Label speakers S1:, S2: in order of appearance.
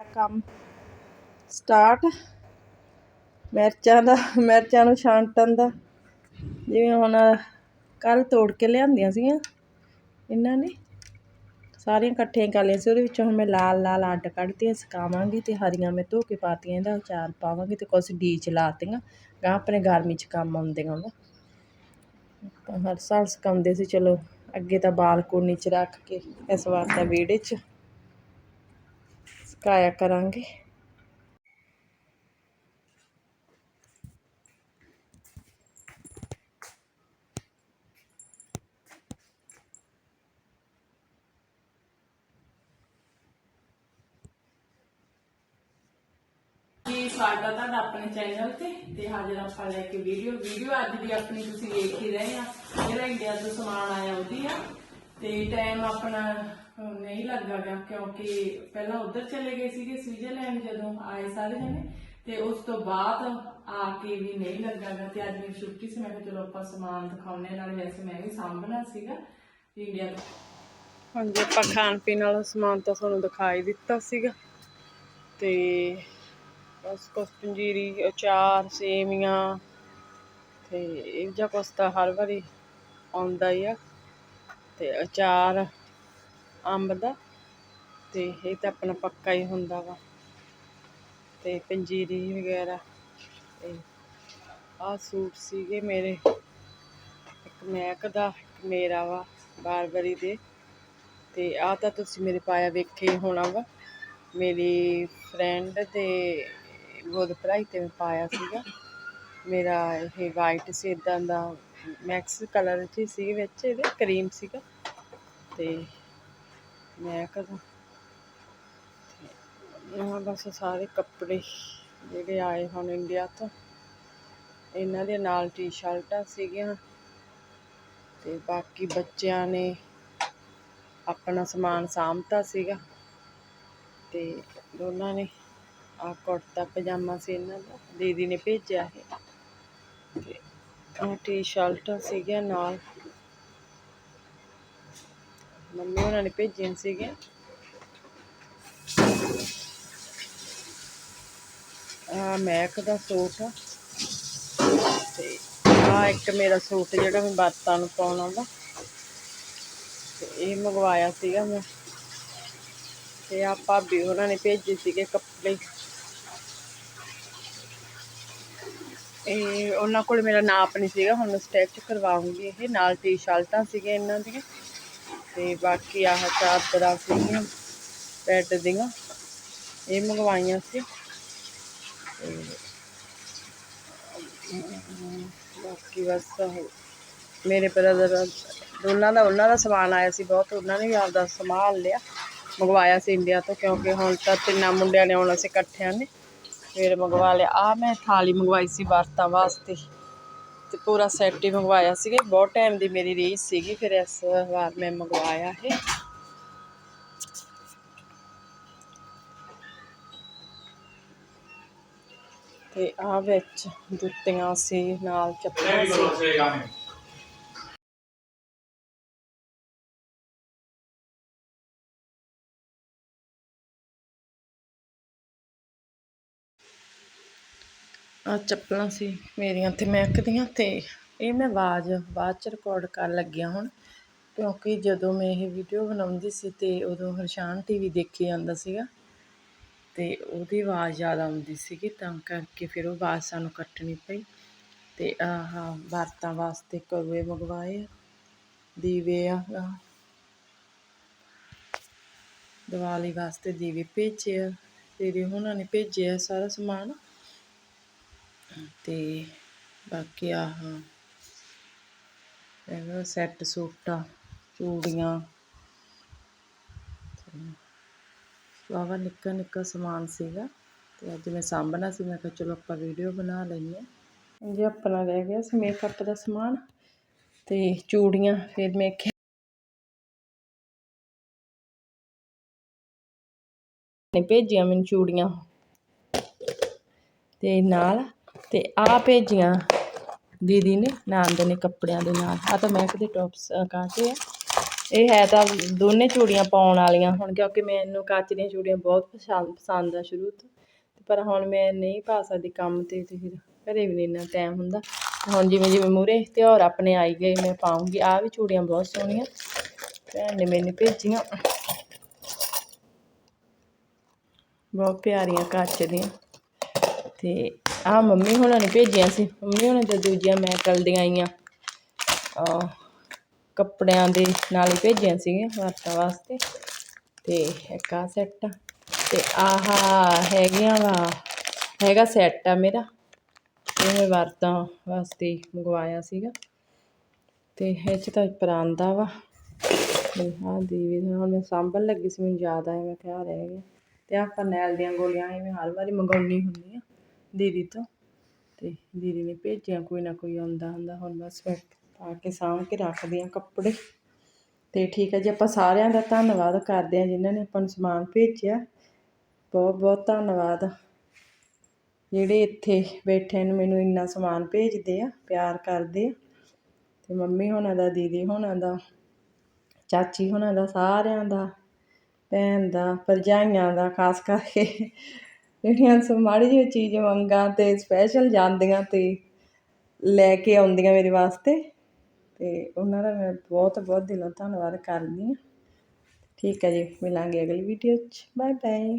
S1: ਕੰਮ ਸਟਾਰਟ ਮਿਰਚਾਂ ਦਾ, ਮਿਰਚਾਂ ਨੂੰ ਛਾਂਟਣ ਦਾ, ਜਿਵੇਂ ਹੁਣ ਕੱਲ ਤੋੜ ਕੇ ਲਿਆਂਦੀਆਂ ਸੀਗੀਆਂ, ਇਹਨਾਂ ਨੇ, ਸਾਰੀਆਂ ਇਕੱਠੀਆਂ ਕਰ ਲਈਆਂ ਸੀ, ਉਹਦੇ ਵਿੱਚੋਂ ਹੁਣ ਮੈਂ ਲਾਲ ਲਾਲ ਅੱਡ ਕੱਢਤੀਆਂ, ਸੁਕਾਵਾਂਗੀ ਤੇ ਹਰੀਆਂ ਮੈਂ ਧੋ ਕੇ ਪਾਤੀਆਂ, ਇਹਦਾ ਅਚਾਰ ਪਾਵਾਂਗੀ ਤੇ ਕੁਛ ਡੀਚ ਲਾਤੀਆਂ ਗਾਂ ਆਪਣੇ ਗਰਮੀ 'ਚ ਕੰਮ ਆਉਂਦੀਆਂ ਉਹਦਾ ਤਾਂ ਹਰ ਸਾਲ ਸੁਕਾਉਂਦੇ ਸੀ, ਚਲੋ ਅੱਗੇ ਤਾਂ ਬਾਲਕੋਨੀ 'ਚ ਰੱਖ ਕੇ, ਇਸ ਵਾਰ ਤਾਂ ਵਿਹੜੇ 'ਚ। ਸੁਕਾਇਆ ਕਰਾਂਗੇ। ਸਵਾਗਤ ਹੈ ਤੁਹਾਡਾ ਆਪਣੇ ਚੈਨਲ ਤੇ ਤੇ ਹਾਜ਼ਰ ਆਪਾਂ ਲੈ ਕੇ ਵੀਡੀਓ ਵੀਡੀਓ ਅੱਜ ਦੀ ਆਪਣੀ ਤੁਸੀਂ ਵੇਖ ਹੀ ਰਹੇ ਆ। ਜਿਹੜਾ ਇੰਡੀਆ ਤੋਂ ਸਮਾਨ ਆਇਆ ਉਹਦੀ ਆ। ਤੇ ਟਾਈਮ ਆਪਣਾ ਅਹ, ਨਹੀਂ ਲੱਗਾਗਾ ਕਿਉਂਕਿ ਪਹਿਲਾਂ ਉੱਧਰ ਚਲੇ ਗਏ ਸੀਗੇ ਸਵਿਟਜ਼ਰਲੈਂਡ ਜਦੋਂ ਆਏ ਸਾਰੇ ਜਣੇ ਤੇ ਉਸ ਤੋਂ ਬਾਅਦ ਆ ਕੇ ਵੀ ਨਹੀਂ ਲੱਗਾਗਾ ਤੇ ਅੱਜ ਮੇਰੀ ਛੁੱਟੀ ਸੀ ਮੈਂ ਕਿਹਾ ਚਲੋ ਆਪਾਂ ਸਮਾਨ ਦਿਖਾਉਣੇ ਨਾਲ ਵੈਸੇ ਮੈਂ ਵੀ ਸਾਂਭਣਾ ਸੀਗਾ ਇੰਡੀਆ ਤੋਂ। ਹਾਂਜੀ ਆਪਾਂ ਖਾਣ ਪੀਣ ਵਾਲਾ ਸਮਾਨ ਤਾਂ ਤੁਹਾਨੂੰ ਦਿਖਾਈ ਦਿੱਤਾ ਸੀਗਾ। ਤੇ ਬਸ ਕੁਛ ਪੰਜੀਰੀ ਅਚਾਰ ਸੇਵੀਆਂ ਤੇ ਇਹ ਜਿਹਾ ਕੁਛ ਤਾਂ ਹਰ ਵਾਰੀ ਆਉਂਦਾ ਹੀ ਆ। ਤੇ ਅਚਾਰ ਅੰਬ ਦਾ ਤੇ ਇਹ ਤਾਂ ਆਪਣਾ ਪੱਕਾ ਹੀ ਹੁੰਦਾ ਵਾ। ਤੇ ਪੰਜੀਰੀ ਵਗੈਰਾ ਤੇ ਆਹ ਸੂਟ ਸੀਗੇ ਮੇਰੇ। ਇੱਕ ਮੈਕ ਦਾ, ਇੱਕ ਮੇਰਾ ਵਾ, ਬਾਰਬਰੀ ਦੇ। ਤੇ ਆਹ ਤਾਂ ਤੁਸੀਂ ਮੇਰੇ ਪਾਇਆ ਵੇਖੇ ਹੋਣਾ ਵਾ। ਮੇਰੀ ਫਰੈਂਡ ਦੇ ਗੋਦ ਭਰਾਈ ਤੇ ਮੈਂ ਪਾਇਆ ਸੀਗਾ। ਮੇਰਾ ਇਹ ਵਾਈਟ ਸੀ ਇਦਾਂ ਦਾ ਮੈਕਸ ਕਲਰ ਚ ਹੀ ਸੀ ਵਿੱਚ, ਇਹਦੇ ਕਰੀਮ ਸੀਗਾ। ਤੇ ਮੈਂ ਕਦੋਂ? ਆਹ ਬਸ ਸਾਰੇ ਕੱਪੜੇ ਜਿਹੜੇ ਆਏ ਹੁਣ ਇੰਡੀਆ ਤੋਂ, ਇਹਨਾਂ ਦੇ ਨਾਲ ਟੀ-ਸ਼ਰਟਾਂ ਸੀਗੀਆਂ ਤੇ ਬਾਕੀ ਬੱਚਿਆਂ ਨੇ ਆਪਣਾ ਸਮਾਨ ਸਾਂਭਤਾ ਸੀਗਾ ਤੇ ਦੋਨਾਂ ਨੇ ਆ ਕੁੜਤਾ ਪਜਾਮਾ ਸੀ ਇਹਨਾਂ ਦਾ, ਦੀਦੀ ਨੇ ਭੇਜਿਆ ਇਹ ਤੇ ਆ ਟੀ-ਸ਼ਰਟਾਂ ਸੀਗੀਆਂ ਨਾਲ ਮੰਮੀ ਉਹਨਾਂ ਨੇ ਭੇਜੀਆਂ ਸੀਗੀਆਂ। ਆ ਮੈਕ ਦਾ ਸੂਟ। ਤੇ ਆ ਇੱਕ ਮੇਰਾ ਸੂਟ ਜਿਹੜਾ ਮੈਂ ਬਾਤਾਂ ਨੂੰ ਪਾਉਣਾ ਵਾ ਤੇ ਇਹ ਮੰਗਵਾਇਆ ਸੀਗਾ ਮੈਂ। ਤੇ ਆ ਭਾਬੀ ਉਹਨਾਂ ਨੇ ਭੇਜੇ ਸੀਗੇ ਕੱਪੜੇ। ਇਹ ਉਹਨਾਂ ਕੋਲ ਮੇਰਾ ਨਾਪ ਨਹੀਂ ਸੀਗਾ, ਹੁਣ ਸਟੈਚ ਕਰਵਾਉਂਗੀ। ਇਹ ਨਾਲ ਟੀ-ਸ਼ਰਟਾਂ ਸੀਗੀਆਂ ਇਹਨਾਂ ਦੀਆਂ। ਤੇ ਬਾਕੀ ਆਹ ਚਾਦਰਾਂ ਸੀਗੀਆਂ ਬੈੱਡ ਦੀਆਂ। ਇਹ ਮੰਗਵਾਈਆਂ ਸੀ। ਬਾਕੀ ਬਸ ਮੇਰੇ ਬ੍ਰਦਰ ਦੋਨਾਂ ਦਾ, ਉਹਨਾਂ ਦਾ ਸਮਾਨ ਆਇਆ ਸੀ ਬਹੁਤ, ਉਹਨਾਂ ਨੇ ਵੀ ਆਪਦਾ ਸਮਾਨ ਲਿਆ। ਮੰਗਵਾਇਆ ਸੀ ਇੰਡੀਆ ਤੋਂ, ਕਿਉਂਕਿ ਹੁਣ ਤਾਂ ਤਿੰਨਾਂ ਮੁੰਡਿਆਂ ਨੇ ਆਉਣਾ ਸੀ ਇਕੱਠਿਆਂ ਨੇ। ਫਿਰ ਮੰਗਵਾ ਲਿਆ। ਆ ਮੈਂ ਥਾਲੀ ਮੰਗਵਾਈ ਸੀ ਵਰਤਾਂ ਵਾਸਤੇ। ਤੇ ਪੂਰਾ ਸੈੱਟ ਹੀ ਮੰਗਵਾਇਆ ਸੀਗਾ। ਬਹੁਤ ਟਾਈਮ ਦੀ ਮੇਰੀ ਰੀਸ ਸੀਗੀ, ਫਿਰ ਇਸ ਵਾਰ ਮੈਂ ਮੰਗਵਾਇਆ ਇਹ। ਤੇ ਆ ਵਿੱਚ ਦੁੱਤੀਆਂ ਸੀ, ਨਾਲ ਚੱਪਲਾਂ ਸੀ। ਆ ਚੱਪਲਾਂ ਸੀ ਮੇਰੀਆਂ ਤੇ ਮੈਕ ਦੀਆਂ ਤੇ ਇਹ ਮੈਂ ਆਵਾਜ਼ ਬਾਅਦ ਚ ਰਿਕਾਰਡ ਕਰਨ ਲੱਗਿਆ ਹੁਣ। ਕਿਉਂਕਿ ਜਦੋਂ ਮੈਂ ਇਹ ਵੀਡੀਓ ਬਣਾਉਂਦੀ ਸੀ ਤੇ ਉਦੋਂ ਹਰਸ਼ਾਨ ਟੀਵੀ ਦੇਖੀ ਜਾਂਦਾ ਸੀਗਾ ਤੇ ਉਹਦੀ ਆਵਾਜ਼ ਜ਼ਿਆਦਾ ਆਉਂਦੀ ਸੀਗੀ, ਤਾਂ ਕਰਕੇ ਫਿਰ ਉਹ ਆਵਾਜ਼ ਸਾਨੂੰ ਕੱਟਣੀ ਪਈ ਤੇ ਆਹ ਵਰਤਾਂ ਵਾਸਤੇ ਕਰੂਏ ਮੰਗਵਾਏ, ਦੀਵੇ ਆ ਆਹ ਦੀਵਾਲੀ ਵਾਸਤੇ ਦੀਵੇ ਭੇਜੇ ਤੇਰੇ ਉਹਨਾਂ ਨੇ ਭੇਜਿਆ ਸਾਰਾ ਸਮਾਨ। ਤੇ ਬਾਕੀ ਆਹ ਇਹਦਾ ਸੈੱਟ ਸੂਟਾਂ, ਚੂੜੀਆਂ। ਵਾਵਾ ਨਿੱਕਾ ਨਿੱਕਾ ਸਮਾਨ ਸੀਗਾ ਤੇ ਅੱਜ ਮੈਂ ਸਾਂਭਣਾ ਸੀ, ਮੈਂ ਕਿਹਾ ਚਲੋ ਆਪਾਂ ਵੀਡੀਓ ਬਣਾ ਲੈਂਦੇ ਹਾਂ। ਆਪਣਾ ਰਹਿ ਗਿਆ ਸੀ ਮੇਕਅਪ ਦਾ ਸਮਾਨ ਤੇ ਚੂੜੀਆਂ, ਫਿਰ ਮੈਂ ਨੇ ਭੇਜੀਆਂ ਮੈਨੂੰ ਚੂੜੀਆਂ। ਤੇ ਨਾਲ ਤੇ ਆ ਭੇਜੀਆਂ। ਦੀਦੀ ਨੇ ਨੰਦ ਨੇ ਕੱਪੜਿਆਂ ਦੇ ਨਾਲ। ਆ ਤਾਂ ਮੈਂ ਕਦੇ ਟੌਪਸ ਕਾਟੇ ਆ। ਇਹ ਹੈ ਤਾਂ ਦੋਨੇ ਚੂੜੀਆਂ ਪਾਉਣ ਵਾਲੀਆਂ ਹੁਣ, ਕਿਉਂਕਿ ਮੈਨੂੰ ਕੱਚ ਦੀਆਂ ਚੂੜੀਆਂ ਬਹੁਤ ਪਸੰਦ ਪਸੰਦ ਆ ਸ਼ੁਰੂ ਤੋਂ। ਪਰ ਹੁਣ ਮੈਂ ਨਹੀਂ ਪਾ ਸਕਦੀ ਕੰਮ ਤੇ ਤੇ ਫਿਰ ਘਰੇ ਵੀ ਨਹੀਂ ਇੰਨਾ ਟਾਈਮ ਹੁੰਦਾ। ਹੁਣ ਜਿਵੇਂ ਜਿਵੇਂ ਮੂਰੇ ਤਿਉਹਾਰ ਆਪਣੇ ਆਈ ਗਏ, ਮੈਂ ਪਾਉਂਗੀ। ਆ ਵੀ ਚੂੜੀਆਂ ਬਹੁਤ ਸੋਹਣੀਆਂ। ਭੈਣ ਨੇ ਮੈਨੂੰ ਭੇਜੀਆਂ। ਬਹੁਤ ਪਿਆਰੀਆਂ ਕੱਚ ਦੀਆਂ। ਤੇ ਆਹ ਮੰਮੀ ਹੁਣਾਂ ਨੇ ਭੇਜੀਆਂ ਸੀ। ਮੰਮੀ ਹੁਣਾਂ ਤੇ ਦੂਜੀਆਂ ਮੈਂ ਦੀਆਂ ਆਈਆਂ। ਆ ਕੱਪੜਿਆਂ ਦੇ ਨਾਲ ਹੀ ਭੇਜੀਆਂ ਸੀਗੀਆਂ ਵਰਤਾਂ ਵਾਸਤੇ। ਤੇ ਇੱਕ ਆ। ਸੈੱਟ ਤੇ ਆਹ ਹੈਗੀਆਂ ਵਾ, ਹੈਗਾ ਸੈੱਟ ਆ ਮੇਰਾ। ਇਹ ਮੈਂ ਵਰਤਾਂ ਵਾਸਤੇ ਮੰਗਵਾਇਆ ਸੀਗਾ। ਤੇ ਇਹ 'ਚ ਤਾਂ ਪਰਾਂਦਾ ਵਾ। ਤੇ ਦੀਵੇ ਦਾ ਹੁਣ ਮੈਂ ਸਾਂਭਣ ਲੱਗੀ ਸੀ, ਮੈਨੂੰ ਯਾਦ ਆਇਆ, ਮੈਂ ਕਿਹਾ ਆਹ ਰਹਿ ਗਿਆ। ਤੇ ਆਹ ਫਰਨੈਲ ਦੀਆਂ ਗੋਲੀਆਂ ਇਹ ਮੈਂ ਹਰ ਵਾਰੀ ਮੰਗਾਉਣੀ ਹੁੰਦੀ ਆ ਦੀਦੀ ਤੋਂ। ਤੇ ਦੀਦੀ ਨੇ ਭੇਜਿਆ, ਕੋਈ ਨਾ ਕੋਈ ਆਉਂਦਾ ਹੁੰਦਾ ਹੁਣ ਬਸ ਮੈਂ ਪਾ ਕੇ ਸਾਂਭ ਕੇ ਰੱਖਦੀ ਹਾਂ ਕੱਪੜੇ। ਤੇ ਠੀਕ ਹੈ ਜੀ, ਆਪਾਂ ਸਾਰਿਆਂ ਦਾ ਧੰਨਵਾਦ ਕਰਦੇ ਹਾਂ ਜਿਨ੍ਹਾਂ ਨੇ ਆਪਾਂ ਨੂੰ ਸਮਾਨ ਭੇਜਿਆ। ਬਹੁਤ ਬਹੁਤ ਧੰਨਵਾਦ। ਜਿਹੜੇ ਇੱਥੇ ਬੈਠੇ ਨੇ, ਮੈਨੂੰ ਇੰਨਾ ਸਮਾਨ ਭੇਜਦੇ ਆ, ਪਿਆਰ ਕਰਦੇ ਆ। ਤੇ ਮੰਮੀ ਹੋਣਾ ਦਾ, ਦੀਦੀ ਹੋਣਾ ਦਾ, ਚਾਚੀ ਹੋਣਾ ਦਾ, ਸਾਰਿਆਂ ਦਾ, ਭੈਣ ਦਾ, ਭਰਜਾਈਆਂ ਦਾ, ਖਾਸ ਕਰਕੇ ਜਿਹੜੀਆਂ ਸੋ ਮਾੜੀ ਜਿਹੀ ਚੀਜ਼ ਮੰਗਾਂ ਅਤੇ ਸਪੈਸ਼ਲ ਜਾਂਦੀਆਂ ਅਤੇ ਲੈ ਕੇ ਆਉਂਦੀਆਂ ਮੇਰੇ ਵਾਸਤੇ। ਅਤੇ ਉਹਨਾਂ ਦਾ ਮੈਂ ਬਹੁਤ ਬਹੁਤ ਦਿਲੋਂ ਧੰਨਵਾਦ ਕਰਦੀ ਹਾਂ। ਠੀਕ ਹੈ ਜੀ, ਮਿਲਾਂਗੇ ਅਗਲੀ ਵੀਡੀਓ 'ਚ। Bye bye